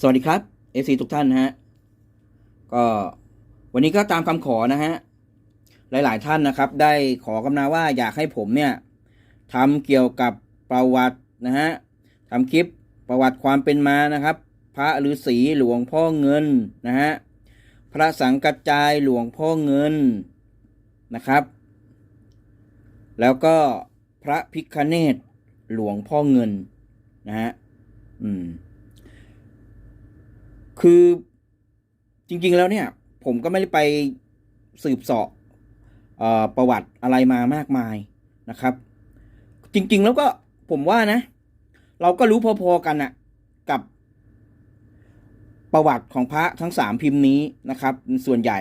สวัสดีครับ FC ทุกท่านฮะ ก็วันนี้ก็ตามคำขอนะฮะ หลาย ๆ ท่านนะครับ ได้ขอกำนาว่าอยากให้ผมเนี่ยทำเกี่ยวกับประวัตินะฮะทำคลิปประวัติความเป็นมานะครับ พระฤาษีหลวงพ่อเงินนะฮะ พระสังกัจจายหลวงพ่อเงินนะครับ แล้วก็พระพิคเนตหลวงพ่อเงินนะฮะ อืม คือจริง ๆ แล้วเนี่ย ผมก็ไม่ได้ไปสืบเสาะประวัติอะไรมามากมายนะครับ จริง ๆ แล้วก็ผมว่านะ เราก็รู้พอๆกันอะกับประวัติของพระทั้งสามพิมพ์นี้นะครับ ส่วนใหญ่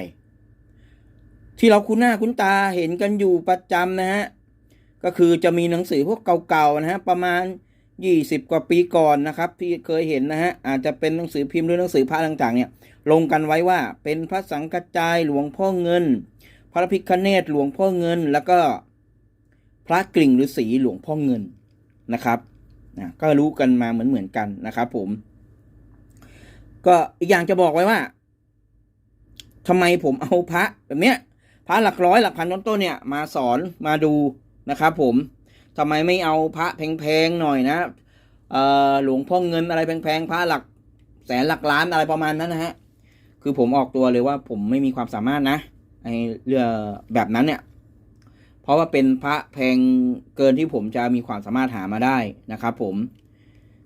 ที่เราคุ้นหน้าคุ้นตาเห็นกันอยู่ประจำนะฮะก็คือจะมีหนังสือพวกเก่าๆนะฮะประมาณ 20กว่าปีก่อนนะครับ ที่เคยเห็นนะฮะ อาจจะเป็นหนังสือพิมพ์หรือหนังสือพระต่างๆเนี่ย ลงกันไว้ว่าเป็นพระสังกัจจายหลวงพ่อเงิน พระพิคเนตหลวงพ่อเงิน แล้วก็พระกลิ่งฤาษีหลวงพ่อเงินนะครับนะก็รู้กันมาเหมือนๆกันนะครับผม ก็อีกอย่างจะบอกไว้ว่าทำไมผมเอาพระแบบเนี้ยพระหลักร้อยหลักพันต้นๆเนี่ย มาสอนมาดูนะครับผม ทำไมไม่เอาพระแพงๆหน่อยนะเออหลวงพ่อเงินอะไรแพงๆพระหลักแสนหลักล้านอะไรประมาณนั้นนะฮะคือผมออกตัวเลยว่าผมไม่มีความสามารถนะไอเรือแบบนั้นเนี่ย เพราะว่าเป็นพระแพงเกินที่ผมจะมีความสามารถหามาได้นะครับผม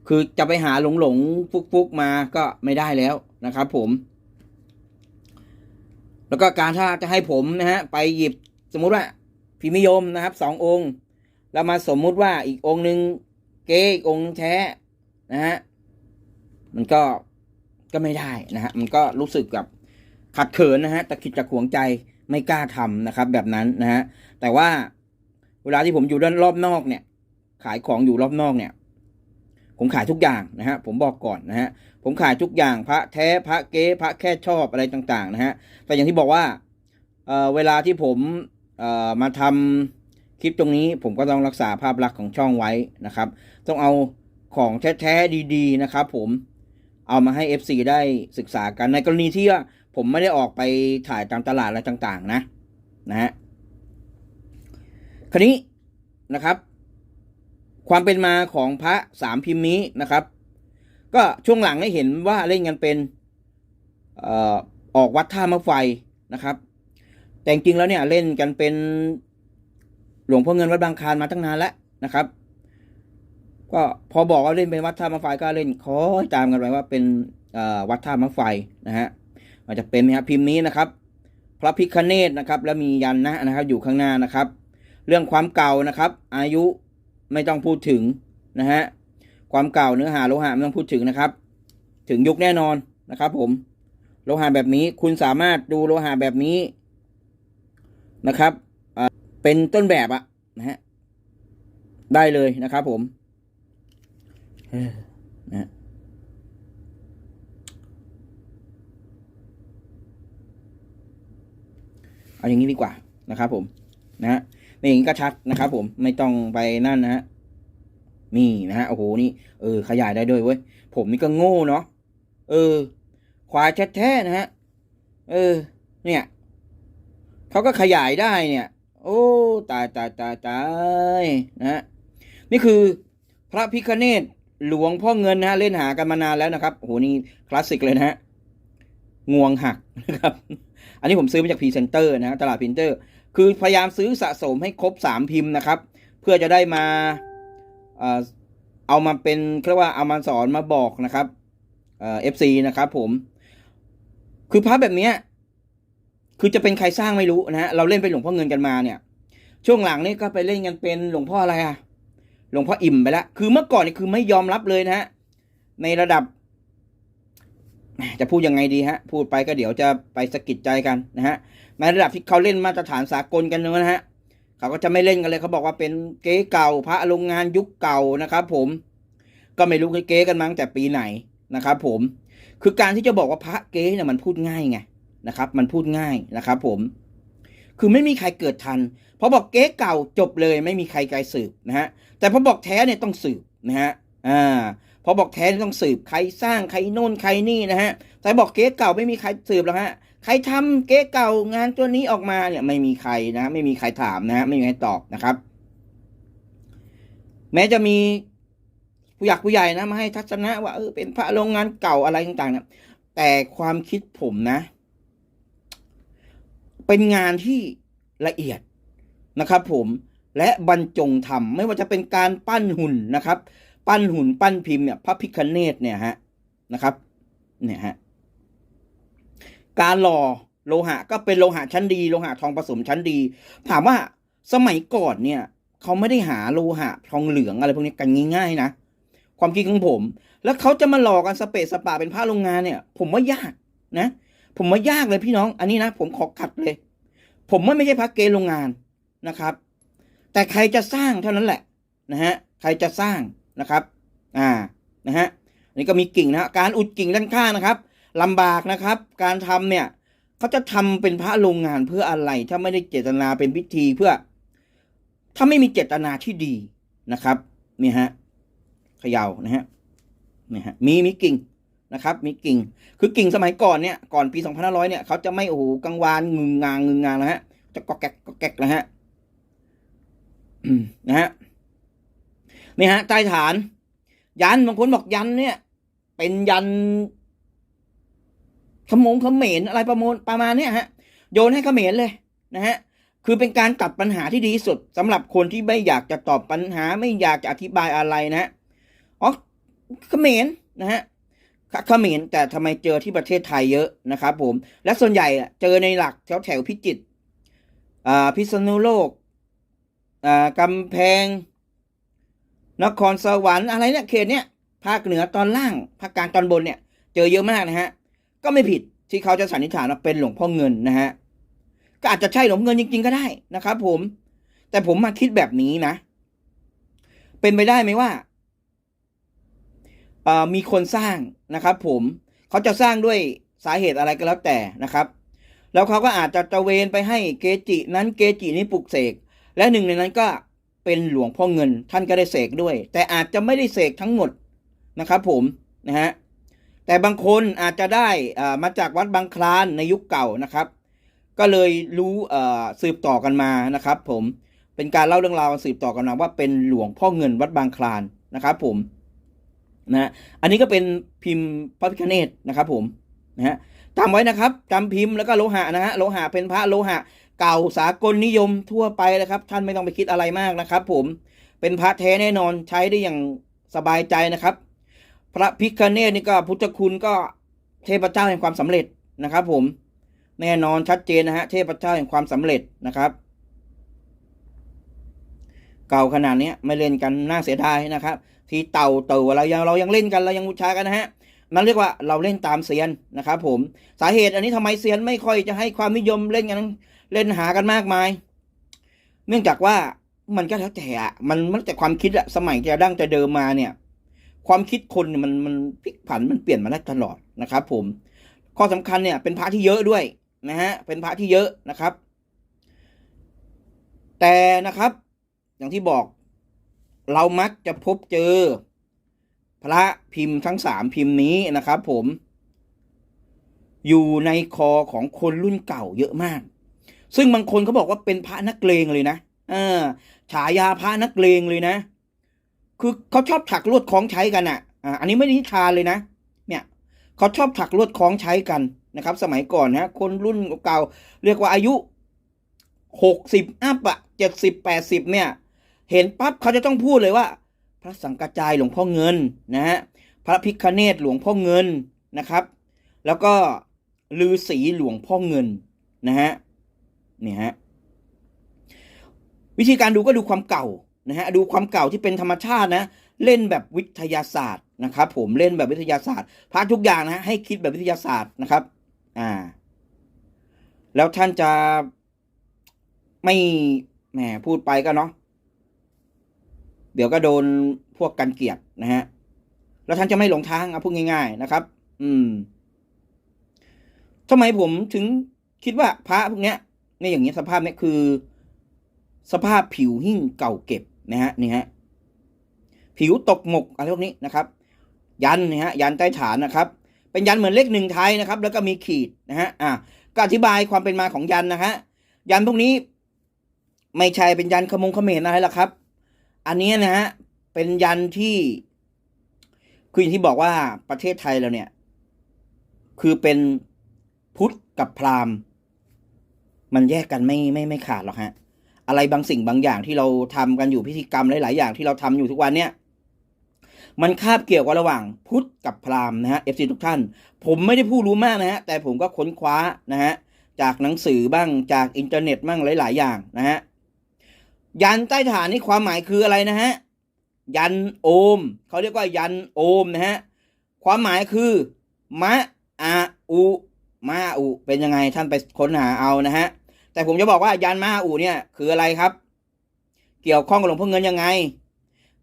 คือจะไปหาหลงหลงฟุกฟุกๆมาก็ไม่ได้แล้วนะครับผม แล้วก็การถ้าจะให้ผมนะฮะไปหยิบสมมุติว่าพิมิยมนะครับสององค์ แล้วมาสมมุติว่าอีกองค์หนึ่งเก๊อีกองค์หนึ่งแท้นะฮะมันก็ก็ไม่ได้นะฮะมันก็รู้สึกแบบขัดเขินนะฮะตะขิดตะขวงใจไม่กล้าทำนะครับ แบบนั้นนะฮะแต่ว่าเวลาที่ผมอยู่ด้านรอบนอกเนี่ย ขายของอยู่รอบนอกเนี่ย ผมขายทุกอย่างนะฮะผมบอกก่อนนะฮะผมขายทุกอย่างพระแท้พระเก๊พระแค่ชอบอะไรต่าง ๆ นะฮะแต่อย่างที่บอกว่าเอ่อเวลาที่ผมเอ่อมาทำ คลิปตรงนี้ผมก็ต้องรักษาภาพลักษณ์ของช่องไว้นะครับ ต้องเอาของแท้ๆดีๆนะครับ ผมเอามาให้ FC ได้ศึกษากันในกรณีที่ว่าผมไม่ได้ออกไปถ่ายตามตลาดอะไรต่างๆ นะนะฮะคราวนี้นะครับ ความเป็นมาของพระสามพิมพ์นี้นะครับ ก็ช่วงหลังได้เห็นว่าเล่นกันเป็นออออกวัดท่ามะไฟนะครับ แต่จริงๆแล้วเนี่ยเล่นกันเป็น หลวงพ่อเงินวัดบางคลานมาตั้งนานแล้วนะครับ ก็พอบอกว่าเล่นเป็นวัดท่ามะไฟก็เล่นคอยตามกันไปว่าเป็นวัดท่ามะไฟนะฮะอาจจะเป็นนะครับพิมพ์นี้นะครับ พระพิคเนตนะครับ แล้วมียันนะนะครับ อยู่ข้างหน้านะครับ เรื่องความเก่านะครับ อายุไม่ต้องพูดถึงนะฮะความเก่าเนื้อหาโลหะไม่ต้องพูดถึงนะครับ ถึงยุคแน่นอนนะครับ ผมโลหะแบบนี้คุณสามารถดูโลหะแบบนี้นะครับ เป็นต้นแบบอะนะฮะได้เลยนะครับผมเออนะเอาอย่างนี้ดีกว่านะครับผมนะฮะไม่อย่างนี้ก็ชัดนะครับผมไม่ต้องไปนั่นนะฮะนี่นะฮะโอ้โหนี่เออขยายได้ด้วยเว้ยผมนี่ก็โง่เนาะเออ ควายแท้ๆนะฮะเออ เนี่ยเขาก็ขยายได้เนี่ย โอ้ตายตายตายตายนะฮะนี่คือพระพิคเนตหลวงพ่อเงินนะฮะเล่นหากันมานานแล้วนะครับโหนี่คลาสสิกเลยนะฮะงวงหักนะครับอันนี้ผมซื้อมาจากพีเซนเตอร์นะฮะตลาดพรีเนเตอร์ คือพยายามซื้อสะสมให้ครบสามพิมพ์นะครับ เพื่อจะได้มาเอามาเป็นเรียกว่าเอามาสอนมาบอกนะครับเอ่อฟซีนะครับผม คือพระแบบเนี้ย คือจะเป็นใครสร้างไม่รู้นะฮะเราเล่นเป็นหลวงพ่อเงินกันมาเนี่ย ช่วงหลังนี่ก็ไปเล่นกันเป็นหลวงพ่ออะไรอะหลวงพ่ออิ่มไปแล้วคือเมื่อก่อนนี่คือไม่ยอมรับเลยนะฮะในระดับ จะพูดยังไงดีฮะ พูดไปก็เดี๋ยวจะไปสะกิดใจกันนะฮะในระดับที่เขาเล่นมาตรฐานสากลกันนะฮะเขาก็จะไม่เล่นกันเลยเขาบอกว่าเป็นเก๊เก่าพระโรงงานยุคเก่านะครับผม ก็ไม่รู้เก๊กันมั้งแต่ปีไหนนะครับผม คือการที่จะบอกว่าพระเก๊เนี่ยมันพูดง่ายไง นะครับ มันพูดง่ายนะครับผม คือไม่มีใครเกิดทันพอบอกเก๊เก่าจบเลยไม่มีใครไกลสืบนะฮะ แต่พอบอกแท้เนี่ยต้องสืบนะฮะ อ่า พอบอกแท้ต้องสืบใครสร้างใครโน่นใครนี่นะฮะ แต่บอกเก๊เก่าไม่มีใครสืบหรอกฮะ ใครทำเก๊เก่างานตัวนี้ออกมาเนี่ยไม่มีใครนะ ไม่มีใครถามนะฮะ ไม่มีใครตอบนะครับ แม้จะมีผู้หยักผู้ใหญ่นะมาให้ทัศนะว่าเออเป็นพระโรงงานเก่าอะไรต่างๆเนี่ยแต่ความคิดผมนะ เป็นงานที่ละเอียดนะครับผมและบรรจงทำไม่ว่าจะเป็นการปั้นหุ่นนะครับ ปั้นหุ่นปั้นพิมพ์เนี่ยพระพิคเนตเนี่ยฮะนะครับเนี่ยฮะการหล่อโลหะก็เป็นโลหะชั้นดี โลหะทองผสมชั้นดี ถามว่าสมัยก่อนเนี่ยเขาไม่ได้หาโลหะทองเหลืองอะไรพวกนี้กันง่ายๆนะความคิดของผม แล้วเขาจะมาหลอกกันสเปซสปาเป็นผ้าโรงงานเนี่ย ผมว่ายากนะ ผมว่ายากเลยพี่น้อง อันนี้นะผมขอขัดเลย ผมว่าไม่ใช่พระเกณฑ์โรงงานนะครับ แต่ใครจะสร้างเท่านั้นแหละนะฮะใครจะสร้างนะครับ อ่านะฮะอันนี้ก็มีกิ่งนะการอุดกิ่งด้านข้างนะครับลำบากนะครับ การทำเนี่ยเขาจะทำเป็นพระโรงงานเพื่ออะไร ถ้าไม่ได้เจตนาเป็นพิธีเพื่อ ถ้าไม่มีเจตนาที่ดีนะครับนี่ฮะเขย่านะฮะนี่ฮะมีมีกิ่ง นะครับ มีกิ่ง คือกิ่งสมัยก่อนเนี่ย ก่อนปี 2500 เนี่ย เขาจะไม่โอ้โหกังวานงึงงางงึงงางนะฮะ จะกอกแกกกอกแกกนะฮะนะฮะ นี่ฮะ ใต้ฐาน ยัน บางคนบอกยันเนี่ย เป็นยันขมงขมรอะไรประมวลประมาณเนี้ยฮะ โยนให้ขมรเลยนะฮะ คือเป็นการตัดปัญหาที่ดีสุดสำหรับคนที่ไม่อยากจะตอบปัญหา ไม่อยากจะอธิบายอะไรนะอ๋อขมรนะฮะ เขมรแต่ทำไมเจอที่ประเทศไทยเยอะนะครับผม และส่วนใหญ่เจอในหลักแถวแถวพิจิตรพิษณุโลกกำแพง นครสวรรค์อะไรเนี่ยเขตเนี้ยภาคเหนือตอนล่างภาคกลางตอนบนเนี่ย เจอเยอะมากนะฮะ ก็ไม่ผิดที่เขาจะสันนิษฐานว่าเป็นหลวงพ่อเงินนะฮะ ก็อาจจะใช่หลวงเงินจริง ๆ ก็ได้นะครับผม แต่ผมมาคิดแบบนี้นะ เป็นไปได้ไหมว่า มีคนสร้างนะครับ ผมเขาจะสร้างด้วยสาเหตุอะไรก็แล้วแต่นะครับ แล้วเขาก็อาจจะตะเวนไปให้เกจินั้นเกจินี้ปลุกเสกและหนึ่งในนั้นก็เป็นหลวงพ่อเงินท่านก็ได้เสกด้วย แต่อาจจะไม่ได้เสกทั้งหมดนะครับผมนะฮะแต่บางคนอาจจะได้มาจากวัดบางคลานในยุคเก่านะครับ ก็เลยรู้สืบต่อกันมานะครับ ผมเป็นการเล่าเรื่องราวสืบต่อกันมาว่าเป็นหลวงพ่อเงินวัดบางคลานนะครับ ผม นะอันนี้ก็เป็นพิมพ์พระพิฆเนศนะครับผมนะฮะจำไว้นะครับจำพิมพ์แล้วก็โลหะนะฮะโลหะเป็นพระโลหะ เก่าสากลนิยมทั่วไปเลยครับ ท่านไม่ต้องไปคิดอะไรมากนะครับ ผมเป็นพระแท้แน่นอนใช้ได้อย่างสบายใจนะครับ พระพิคเนตนี่ก็พุทธคุณก็เทพเจ้าแห่งความสำเร็จนะครับ ผมแน่นอนชัดเจนนะฮะเทพเจ้าแห่งความสำเร็จนะครับ เก่าขนาดนี้ไม่เล่นกันน่าเสียดายนะครับ ที่เต่าเต่าเรายังเรายังเล่นกันเรายังบูชากันนะฮะนั่นเรียกว่าเราเล่นตามเซียนนะครับผมสาเหตุอันนี้ทำไมเซียนไม่ค่อยจะให้ความนิยมเล่นกันเล่นหากันมากมาย เนื่องจากว่ามันก็แล้วแต่อะมันมันแต่ความคิดอะสมัยจะดั้งจะเดิมมาเนี่ย ความคิดคนมันมันพลิกผันมันเปลี่ยนมาได้ตลอดนะครับผมข้อสำคัญเนี่ยเป็นพระที่เยอะด้วยนะฮะเป็นพระที่เยอะนะครับ แต่นะครับ อย่างที่บอก เรามักจะพบเจอ พระพิมพ์ทั้งสามพิมพ์นี้นะครับ ผม อยู่ในคอของคนรุ่นเก่าเยอะมาก ซึ่งบางคนเขาบอกว่าเป็นพระนักเลงเลยนะเออฉายาพระนักเลงเลยนะ คือเขาชอบถักลวดคล้องใช้กันอะอ่าอันนี้ไม่ได้นิทานเลยนะ เนี่ยเขาชอบถักลวดคล้องใช้กันนะครับ สมัยก่อนนะคนรุ่นเก่าเรียกว่าอายุหกสิบอัพอะเจ็ดสิบแปดสิบเนี่ย เห็นปั๊บเขาจะต้องพูดเลยว่า พระสังกจายหลวงพ่อเงินนะฮะพระพิคเนตหลวงพ่อเงินนะครับ แล้วก็ลือสีหลวงพ่อเงินนะฮะนี่ฮะวิธีการดูก็ดูความเก่านะฮะดูความเก่าที่เป็นธรรมชาตินะเล่นแบบวิทยาศาสตร์นะครับ ผมเล่นแบบวิทยาศาสตร์พระทุกอย่างนะฮะให้คิดแบบวิทยาศาสตร์นะครับอ่าแล้วท่านจะไม่แหมพูดไปก็เนาะ เดี๋ยวก็โดนพวกกันเกียดนะฮะ แล้วท่านจะไม่หลงทางเอาพูดง่าย ๆนะครับ อืมทำไมผมถึงคิดว่าพระพวกเนี้ยในอย่างเงี้ยสภาพเนี้ยคือ สภาพผิวหิ้งเก่าเก็บนะฮะนี่ฮะผิวตกหมกอะไรพวกนี้นะครับ ยันนะฮะยันใต้ฐานนะครับ เป็นยันเหมือนเลขหนึ่งไทยนะครับ แล้วก็มีขีดนะฮะอะก็อธิบายความเป็นมาของยันนะฮะยันพวกนี้ ไม่ใช่เป็นยันขมงขเขมรอะไรหรอกครับ อันนี้นะฮะเป็นยันที่คืออย่างที่บอกว่าประเทศไทยเราเนี่ย คือเป็นพุทธกับพราหมณ์ มันแยกกันไม่ไม่ไม่ขาดหรอกฮะ อะไรบางสิ่งบางอย่างที่เราทำกันอยู่พิธีกรรมหลาย ๆ อย่างที่เราทำอยู่ทุกวันเนี่ยมันคาบเกี่ยวกันระหว่างพุทธกับพราหมณ์นะฮะเอฟซีทุกท่าน ผมไม่ได้ผู้รู้มากนะฮะแต่ผมก็ค้นคว้านะฮะจากหนังสือบ้างจากอินเทอร์เน็ตบ้างหลาย ๆ อย่างนะฮะ ยันใต้ฐานนี่ความหมายคืออะไรนะฮะ ยันโอม เขาเรียกว่ายันโอมนะฮะ ความหมายคือ มะอาอุมาอุเป็นยังไงท่านไปค้นหาเอานะฮะ แต่ผมจะบอกว่ายันมาอุเนี่ยคืออะไรครับ เกี่ยวข้องกับหลวงพ่อเงินยังไง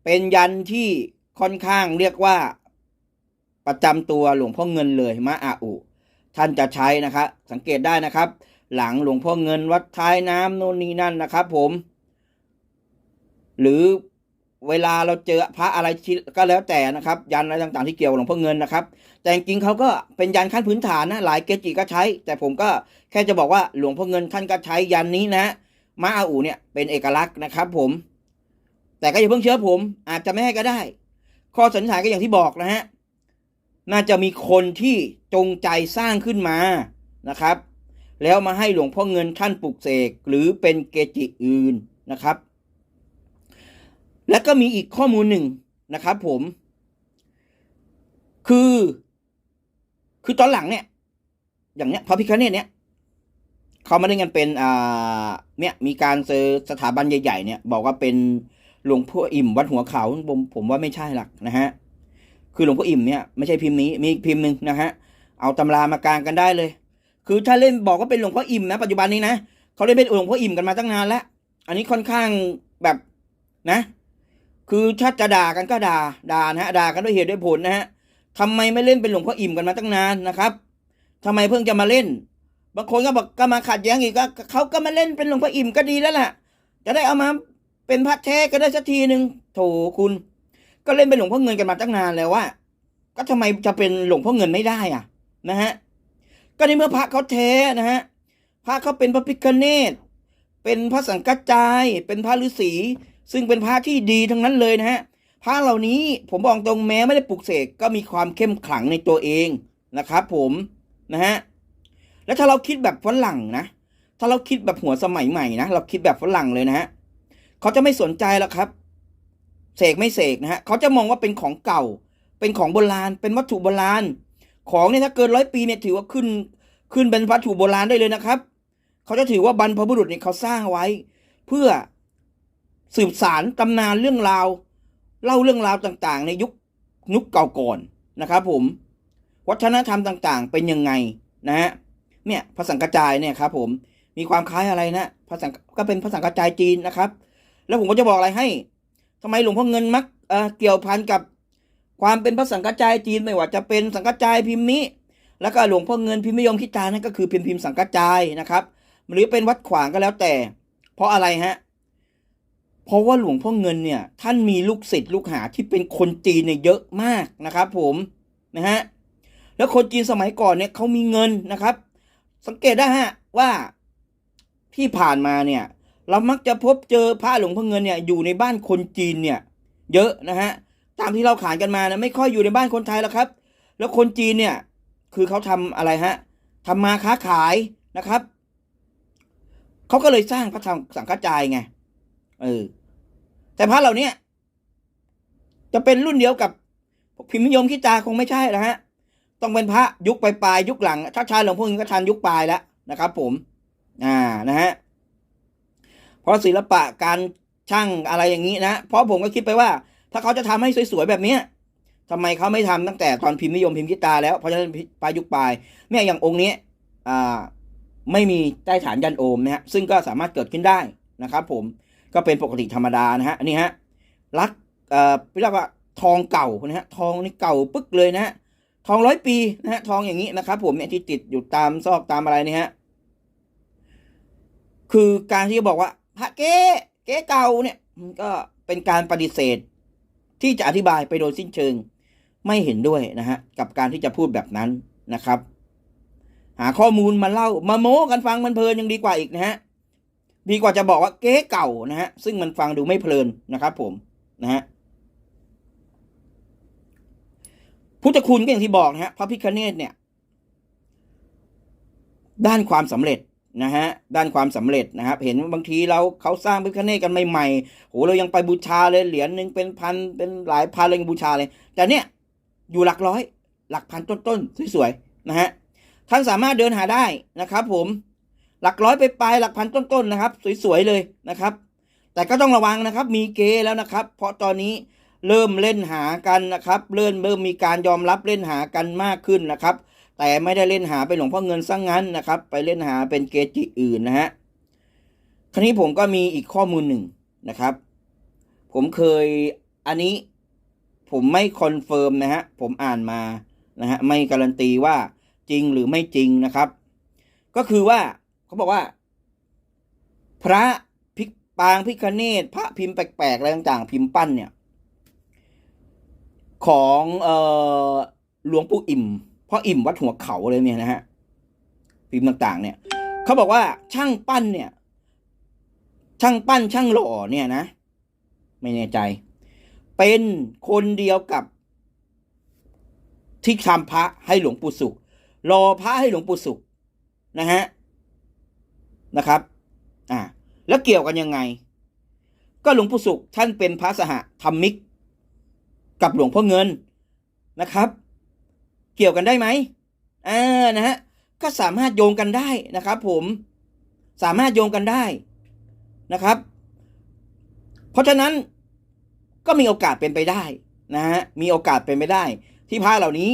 เป็นยันที่ค่อนข้างเรียกว่า ประจำตัวหลวงพ่อเงินเลยมาอาอุท่านจะใช้นะครับ สังเกตได้นะครับ หลังหลวงพ่อเงินวัดท้ายน้ำโน่นนี่นั่นนะครับ ผม หรือเวลาเราเจอพระอะไรก็แล้วแต่นะครับ ยันอะไรต่างๆที่เกี่ยวหลวงพ่อเงินนะครับ แต่จริงเขาก็เป็นยันขั้นพื้นฐานนะหลายเกจิก็ใช้ แต่ผมก็แค่จะบอกว่าหลวงพ่อเงินท่านก็ใช้ยันนี้นะมาอาอูเนี่ยเป็นเอกลักษณ์นะครับ ผม แต่ก็อย่าเพิ่งเชื่อผม อาจจะไม่ให้ก็ได้ ข้อสันนิษฐานก็อย่างที่บอกนะฮะน่าจะมีคนที่จงใจสร้างขึ้นมานะครับ แล้วมาให้หลวงพ่อเงินท่านปลุกเสกหรือเป็นเกจิอื่นนะครับ และก็มีอีกข้อมูลหนึ่งนะครับผม คือ คือตอนหลังเนี่ย อย่างเนี้ยพระพิคเนตเนี่ยเขาไม่ได้กันเป็นอ่าเนี่ยมีการเจอสถาบันใหญ่ ๆ เนี่ยบอกว่าเป็นหลวงพ่ออิ่มวัดหัวเขาผมผมว่าไม่ใช่หลักนะฮะคือหลวงพ่ออิ่มเนี่ยไม่ใช่พิมพ์นี้มีอีกพิมพ์หนึ่งนะฮะเอาตำรามากางกันได้เลย คือถ้าเล่นบอกว่าเป็นหลวงพ่ออิ่มนะปัจจุบันนี้นะเขาเล่นเป็นหลวงพ่ออิ่มกันมาตั้งนานแล้ว อันนี้ค่อนข้างแบบนะ คือถ้าจะด่ากันก็ด่าด่านะฮะด่ากันด้วยเหตุด้วยผลนะฮะทำไมไม่เล่นเป็นหลวงพ่ออิ่มกันมาตั้งนานนะครับทำไมเพิ่งจะมาเล่น บางคนก็บอกก็มาขัดแย้งอีกก็เขาก็มาเล่นเป็นหลวงพ่ออิ่มก็ดีแล้วล่ะ จะได้เอามาเป็นพระแท้ก็ได้สักทีหนึ่งโถคุณ ก็เล่นเป็นหลวงพ่อเงินกันมาตั้งนานแล้วว่า ก็ทำไมจะเป็นหลวงพ่อเงินไม่ได้อะ นะฮะก็ในเมื่อพระเขาแท้นะฮะพระเขาเป็นพระพิฆเนศเป็นพระสังกัจจาย เป็นพระฤาษี ซึ่งเป็นพระที่ดีทั้งนั้นเลยนะฮะพระเหล่านี้ผมบอกตรงแม้ไม่ได้ปลุกเสกก็มีความเข้มขลังในตัวเองนะครับผมนะฮะแล้วถ้าเราคิดแบบฝรั่งนะ ถ้าเราคิดแบบหัวสมัยใหม่นะเราคิดแบบฝรั่งเลยนะฮะเขาจะไม่สนใจแล้วครับเสกไม่เสกนะฮะเขาจะมองว่าเป็นของเก่า เป็นของโบราณ เป็นวัตถุโบราณ ของเนี่ยถ้าเกินร้อยปีเนี่ยถือว่าขึ้นขึ้นเป็นวัตถุโบราณได้เลยนะครับ เขาจะถือว่าบรรพบุรุษเนี่ยเขาสร้างไว้ เพื่อ สืบสารตำนานเรื่องราว เล่าเรื่องราวต่างๆ ในยุคยุคเก่าก่อนนะครับผม วัฒนธรรมต่างๆ เป็นยังไงนะฮะเนี่ยพระสังกระจายเนี่ยครับผมมีความคล้ายอะไรนะพระสังก็เป็นพระสังกระจายจีนนะครับ แล้วผมก็จะบอกอะไรให้ทำไมหลวงพ่อเงินมักเออเกี่ยวพันกับความเป็นพระสังกัจจายจีนไม่ว่าจะเป็นสังกัจจายพิมพ์นี้ แล้วก็หลวงพ่อเงินพิมพ์นิยมคิดตานั่นก็คือพิมพ์พิมพ์สังกัจจายนะครับ หรือเป็นวัดขวางก็แล้วแต่ เพราะอะไรฮะ เพราะว่าหลวงพ่อเงินเนี่ยท่านมีลูกศิษย์ลูกหาที่เป็นคนจีนเนี่ยเยอะมากนะครับผมนะฮะแล้วคนจีนสมัยก่อนเนี่ยเขามีเงินนะครับ สังเกตได้ฮะว่าที่ผ่านมาเนี่ยเรามักจะพบเจอพระหลวงพ่อเงินเนี่ยอยู่ในบ้านคนจีนเนี่ยเยอะนะฮะตามที่เราขานกันมานะไม่ค่อยอยู่ในบ้านคนไทยแล้วครับ แล้วคนจีนเนี่ยคือเขาทำอะไรฮะทำมาค้าขายนะครับเขาก็เลยสร้างพระธรรมสังฆจายไงเออ แต่พระเหล่านี้จะเป็นรุ่นเดียวกับพิมพ์นิยมขี้ตาคงไม่ใช่นะฮะ ต้องเป็นพระยุคปลายยุคหลังถ้าชาหลวงพ่อเงินก็ทันยุคปลายแล้วนะครับ ผม อ่านะฮะเพราะศิลปะการช่างอะไรอย่างนี้นะเพราะผมก็คิดไปว่า ถ้าเขาจะทำให้สวยๆแบบเนี้ยทำไมเขาไม่ทำตั้งแต่ตอนพิมพ์นิยมพิมพ์กิตาแล้วเพราะฉะนั้นปลายยุคปลายเนี่ยอย่างองค์นี้อ่าไม่มีใต้ฐานยันโอมนะฮะซึ่งก็สามารถเกิดขึ้นได้นะครับ ผม ก็เป็นปกติธรรมดานะฮะนนี้ฮะรักเอ่อเรียกว่าทองเก่านะฮะทองนี่เก่าปึ๊กเลยนะฮะทองร้อยปีนะฮะทองอย่างนี้นะครับผมเนี่ยที่ติดอยู่ตามซอกตามอะไรนี่ฮะคือการที่จะบอกว่าพระเก๊เก๊เก่าเนี่ยมันก็เป็นการปฏิเสธ ที่จะอธิบายไปโดยสิ้นเชิง ไม่เห็นด้วยนะฮะกับการที่จะพูดแบบนั้นนะครับ หาข้อมูลมาเล่ามาโม้กันฟังมันเพลินยังดีกว่าอีกนะฮะ ดีกว่าจะบอกว่าเก๊เก่านะฮะซึ่งมันฟังดูไม่เพลินนะครับ ผมนะฮะพุทธคุณก็อย่างที่บอกนะฮะพระพิคเนตเนี่ย ด้านความสำเร็จนะฮะด้านความสำเร็จนะครับ เห็นบางทีเราเขาสร้างพระพิคเนตกันใหม่ๆโหเรายังไปบูชาเลยเหรียญหนึ่งเป็นพันเป็นหลายพันเลยบูชาเลย แต่เนี่ยอยู่หลักร้อย หลักพันต้นๆสวยๆนะฮะท่านสามารถเดินหาได้นะครับ ผม หลักร้อยไปปลายหลักพันต้นๆนะครับ สวยๆเลยนะครับ แต่ก็ต้องระวังนะครับ มีเกแล้วนะครับ เพราะตอนนี้เริ่มเล่นหากันนะครับเริ่มเริ่มมีการยอมรับเล่นหากันมากขึ้นนะครับ แต่ไม่ได้เล่นหาเป็นหลวงพ่อเงินซะงงั้นนะครับ ไปเล่นหาเป็นเกจิอื่นนะฮะคราวนี้ผมก็มีอีกข้อมูลหนึ่งนะครับ ผมเคยอันนี้ผมไม่คอนเฟิร์มนะฮะผมอ่านมานะฮะไม่การันตีว่าจริงหรือไม่จริงนะครับ ก็คือว่า เขาบอกว่า พระพิกปางพิคเนตพระพิมพ์แปลกๆอะไรต่างๆ พิมพ์ปั้นเนี่ย ของเอ่อหลวงปู่อิ่มพ่ออิ่มวัดหัวเขาเลยเนี่ยนะฮะพิมพ์ต่างๆ เนี่ยเขาบอกว่าช่างปั้นเนี่ย ช่างปั้นช่างหล่อเนี่ยนะ ไม่แน่ใจ เป็นคนเดียวกับที่ทำพระให้หลวงปู่สุขรอพระให้หลวงปู่สุขนะฮะ นะครับอ่าแล้วเกี่ยวกันยังไง ก็หลวงปู่สุขท่านเป็นพระสหธรรมิก กับหลวงพ่อเงินนะครับ เกี่ยวกันได้ไหมอ่านะฮะก็สามารถโยงกันได้นะครับ ผมสามารถโยงกันได้นะครับ เพราะฉะนั้นก็มีโอกาสเป็นไปได้นะฮะมีโอกาสเป็นไปได้ ที่พระเหล่านี้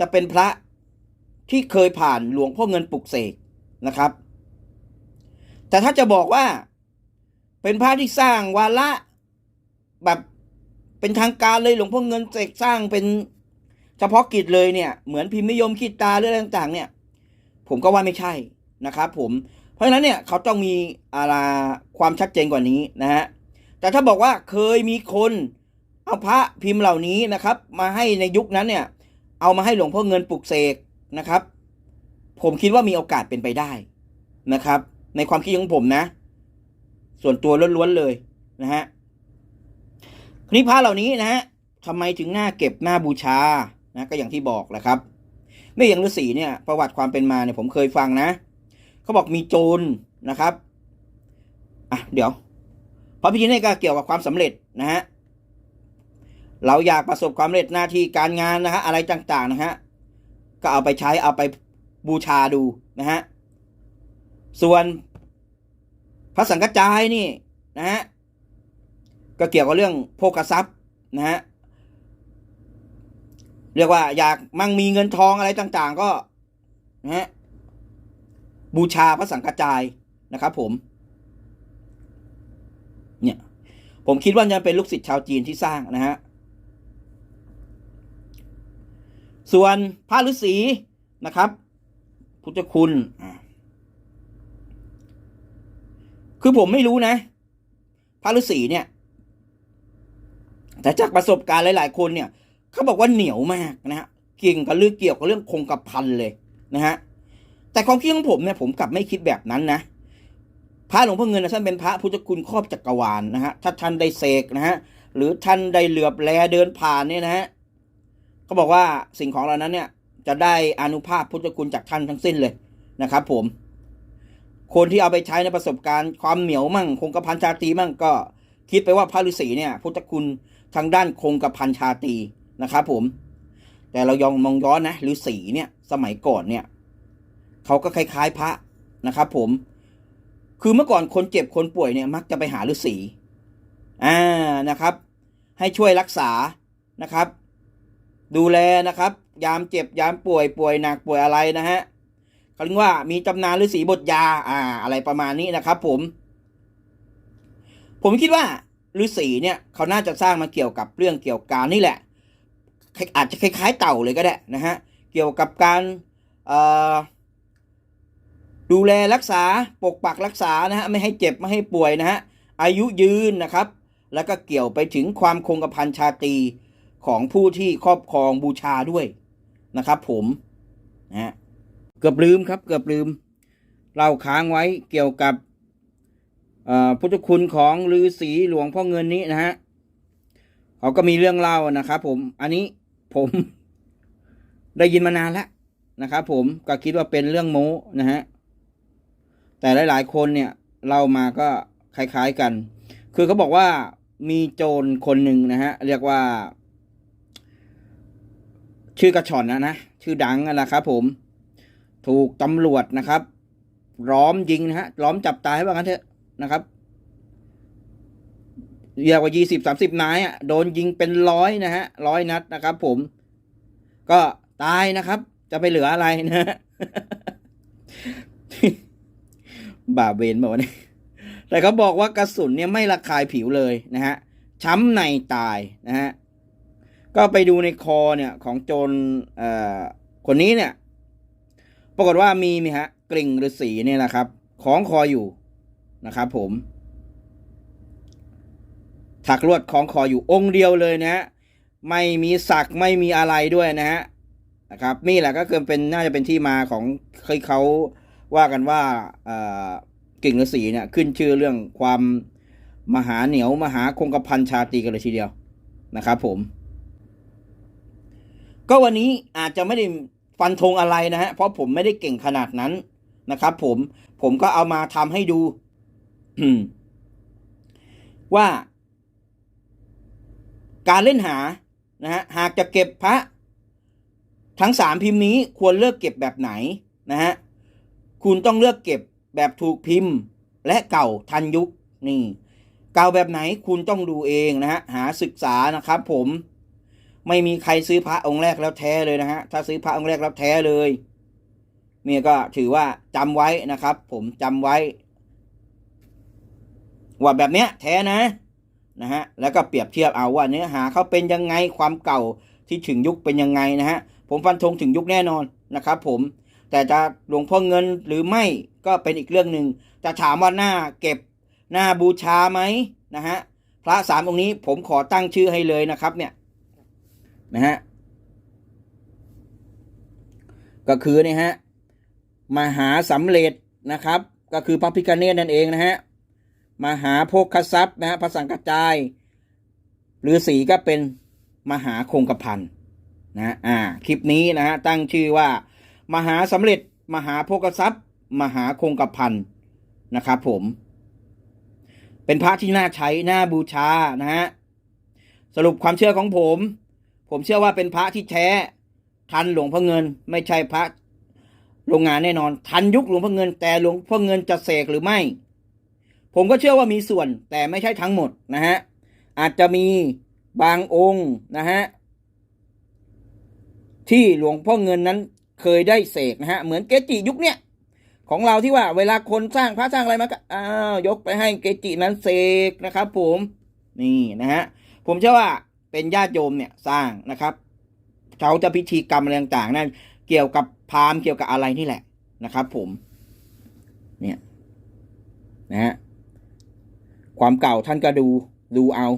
จะเป็นพระที่เคยผ่านหลวงพ่อเงินปลุกเสกนะครับ แต่ถ้าจะบอกว่า เป็นพระที่สร้างวาระแบบเป็นทางการเลยหลวงพ่อเงินเสกสร้างเป็นเฉพาะกิจเลยเนี่ย เหมือนพิมพ์นิยมคิดตาหรืออะไรต่างๆ เนี่ย ผมก็ว่าไม่ใช่นะครับ ผม เพราะฉะนั้นเนี่ยเขาต้องมีอะไรความชัดเจนกว่านี้นะฮะแต่ถ้าบอกว่าเคยมีคนเอาพระพิมพ์เหล่านี้นะครับ มาให้ในยุคนั้นเนี่ย เอามาให้หลวงพ่อเงินปลุกเสกนะครับ ผมคิดว่ามีโอกาสเป็นไปได้นะครับ ในความคิดของผมนะ ส่วนตัวล้วนๆเลยนะฮะคราวนี้พระเหล่านี้นะฮะทำไมถึงน่าเก็บน้าบูชานะก็อย่างที่บอกแหละครับไม่อย่างฤาษีเนี่ย ประวัติความเป็นมาเนี่ยผมเคยฟังนะเขาบอกมีโจรนะครับอะเดี๋ยวพระพิจิตรก็เกี่ยวกับความสำเร็จนะฮะเราอยากประสบความสำเร็จหน้าที่การงานนะฮะอะไรต่างๆนะฮะก็เอาไปใช้เอาไปบูชาดูนะฮะ ส่วนพระสังกัจจายนี่นะฮะก็เกี่ยวกับเรื่องโภคทรัพย์นะฮะเรียกว่าอยากมั่งมีเงินทองอะไรต่าง ๆ ก็นะฮะบูชาพระสังกัจจายนะครับ ผม เนี่ย ผมคิดว่าจะเป็นลูกศิษย์ชาวจีนที่สร้างนะฮะส่วนพระฤาษีนะครับ พุทธคุณอ่า คือผมไม่รู้นะพระฤาษีเนี่ย แต่จากประสบการณ์หลาย ๆ คนเนี่ยเขาบอกว่าเหนียวมากนะฮะเกี่ยงกับเรื่องเกี่ยวกับเรื่องคงกระพันเลยนะฮะแต่ความคิดของผมเนี่ยผมกลับไม่คิดแบบนั้นนะพระหลวงพ่อเงินนะท่านเป็นพระพุทธคุณครอบจักรวาลนะฮะถ้าท่านได้เสกนะฮะหรือท่านได้เหลือบแลเดินผ่านเนี่ยนะฮะเขาบอกว่าสิ่งของเหล่านั้นเนี่ยจะได้อนุภาพพุทธคุณจากท่านทั้งสิ้นเลยนะครับผม คนที่เอาไปใช้ในประสบการณ์ความเหนียวมั่ง คงกระพันชาตีมั่งก็คิดไปว่าพระฤาษีเนี่ยพุทธคุณทางด้านคงกระพันชาตีนะครับผม แต่เรายองมองย้อนนะฤาษีเนี่ยสมัยก่อนเนี่ยเขาก็คล้ายๆพระนะครับผม คือเมื่อก่อนคนเจ็บคนป่วยเนี่ยมักจะไปหาฤาษีอ่านะครับ ให้ช่วยรักษานะครับ ดูแลนะครับ ยามเจ็บยามป่วยป่วยหนักป่วยอะไรนะฮะ เขาเรียกว่ามีตำนานฤาษีบทยาอ่า อะไรประมาณนี้นะครับ ผม ผมคิดว่าฤาษีเนี่ยเขาน่าจะสร้างมาเกี่ยวกับเรื่องเกี่ยวกับนี่แหละ อาจจะคล้าย ๆ เต่าเลยก็ได้นะฮะเกี่ยวกับการดูแลรักษาปกปักรักษานะฮะไม่ให้เจ็บไม่ให้ป่วยนะฮะอายุยืนนะครับ แล้วก็เกี่ยวไปถึงความคงกระพันชาตรีของผู้ที่ครอบครองบูชาด้วยนะครับ ผมนะฮะ กือบลืมครับ เกือบลืมเล่าค้างไว้เกี่ยวกับพุทธคุณของฤาษีหลวงพ่อเงินนี้นะฮะเขาก็มีเรื่องเล่านะครับผมอันนี้ผมได้ยินมานานแล้วนะครับผมก็คิดว่าเป็นเรื่องโม้นะฮะแต่หลาย ๆ คนเนี่ยเล่ามาก็คล้าย ๆกัน คือเขาบอกว่ามีโจรคนหนึ่งนะฮะเรียกว่า ชื่อกระชอนนะนะชื่อดังอะนะครับผม ถูกตำรวจนะครับ ล้อมยิงนะฮะล้อมจับตายให้ว่างั้นเถอะนะครับเรียกว่ายี่สิบสามสิบนายอะโดนยิงเป็นร้อยนะฮะร้อยนัดนะครับผม ก็ตายนะครับ จะไปเหลืออะไรนะ บาเวนบอกว่านี่แต่เขาบอกว่ากระสุนเนี่ยไม่ระคายผิวเลยนะฮะช้ำในตายนะฮะก็ไปดูในคอเนี่ยของโจรอ่อคนนี้เนี่ย ปรากฏว่ามีไหมฮะกริ่งฤาษีเนี่ยแหละครับของคออยู่นะครับ ผมถักลวดของคออยู่องค์เดียวเลยนะฮะไม่มีสักไม่มีอะไรด้วยนะฮะนะครับนี่แหละก็คือเป็นน่าจะเป็นที่มาของเคยเขาว่ากันว่าเอ่อกิ่งฤาษีเนี่ยขึ้นชื่อเรื่องความมหาเหนียวมหาคงกระพันชาตรีกันเลยทีเดียวนะครับผม ก็วันนี้อาจจะไม่ได้ ฟันธงอะไรนะฮะเพราะผมไม่ได้เก่งขนาดนั้นนะครับผมผมก็เอามาทำให้ดูว่า การเล่นหานะฮะหากจะเก็บพระทั้งสามพิมพ์นี้ควรเลือกเก็บแบบไหนนะฮะคุณต้องเลือกเก็บแบบถูกพิมพ์และเก่าทันยุคนี่ เก่าแบบไหนคุณต้องดูเองนะฮะหาศึกษานะครับผม ไม่มีใครซื้อพระองค์แรกแล้วแท้เลยนะฮะ ถ้าซื้อพระองค์แรกแล้วแท้เลยเมียก็ถือว่าจำไว้นะครับ ผมจำไว้ ว่าแบบเนี้ย แท้นะนะฮะแล้วก็เปรียบเทียบเอาว่าเนื้อหาเขาเป็นยังไงความเก่าที่ถึงยุคเป็นยังไงนะฮะผมฟันธงถึงยุคแน่นอนนะครับ ผมแต่จะหลวงพ่อเงินหรือไม่ก็เป็นอีกเรื่องหนึ่งจะถามว่าหน้าเก็บหน้าบูชาไหมนะฮะพระสามองค์นี้ผมขอตั้งชื่อให้เลยนะครับเนี่ย นะฮะก็คือนี่ฮะมหาสำเร็จนะครับ ก็คือพระพิฆเนศนั่นเองนะฮะมหาโภคทรัพย์นะฮะพระสังกัจจายหรือสีก็เป็นมหาคงกระพันนะอ่าคลิปนี้นะฮะตั้งชื่อว่า มหาสำเร็จ มหาโภคทรัพย์ มหาคงกระพันนะครับผม เป็นพระที่น่าใช้น่าบูชานะฮะสรุปความเชื่อของผม ผมเชื่อว่าเป็นพระที่แท้ทันหลวงพ่อเงิน ไม่ใช่พระโรงงานแน่นอน ทันยุคหลวงพ่อเงิน แต่หลวงพ่อเงินจะเสกหรือไม่ ผมก็เชื่อว่ามีส่วนแต่ไม่ใช่ทั้งหมดนะฮะอาจจะมีบางองค์นะฮะที่หลวงพ่อเงินนั้นเคยได้เสกนะฮะเหมือนเกจิยุคเนี้ยของเราที่ว่าเวลาคนสร้างพระสร้างอะไรมาก็อ้าวยกไปให้เกจินั้นเสกนะครับ ผมนี่นะฮะผมเชื่อว่า เป็นญาติโยมเนี่ยสร้างนะครับเขาจะพิธีกรรมอะไรต่างๆนั่นเกี่ยวกับพราหมณ์เกี่ยวกับอะไรนี่แหละนะครับ ผม เนี่ยนะฮะความเก่าท่านก็ดูดูเอา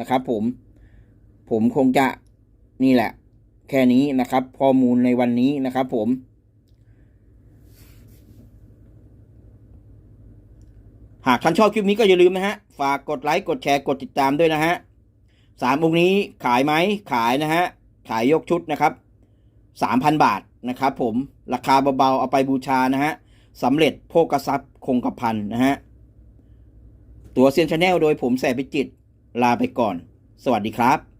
นะครับ ผม ผมคงจะนี่แหละ แค่นี้นะครับ ข้อมูลในวันนี้นะครับ ผม หากท่านชอบคลิปนี้ก็อย่าลืมนะฮะ ฝากกดไลค์กดแชร์กดติดตามด้วยนะฮะ สามองค์นี้ขายไหมขายนะฮะ ขายยกชุดนะครับสามพันบาทนะครับผมราคาเบาๆ เอาไปบูชานะฮะสำเร็จโภกทรัพย์คงกระพันนะฮะ ตัวเซียนชาแนลโดยผมแสบพิจิตลาไปก่อน สวัสดีครับ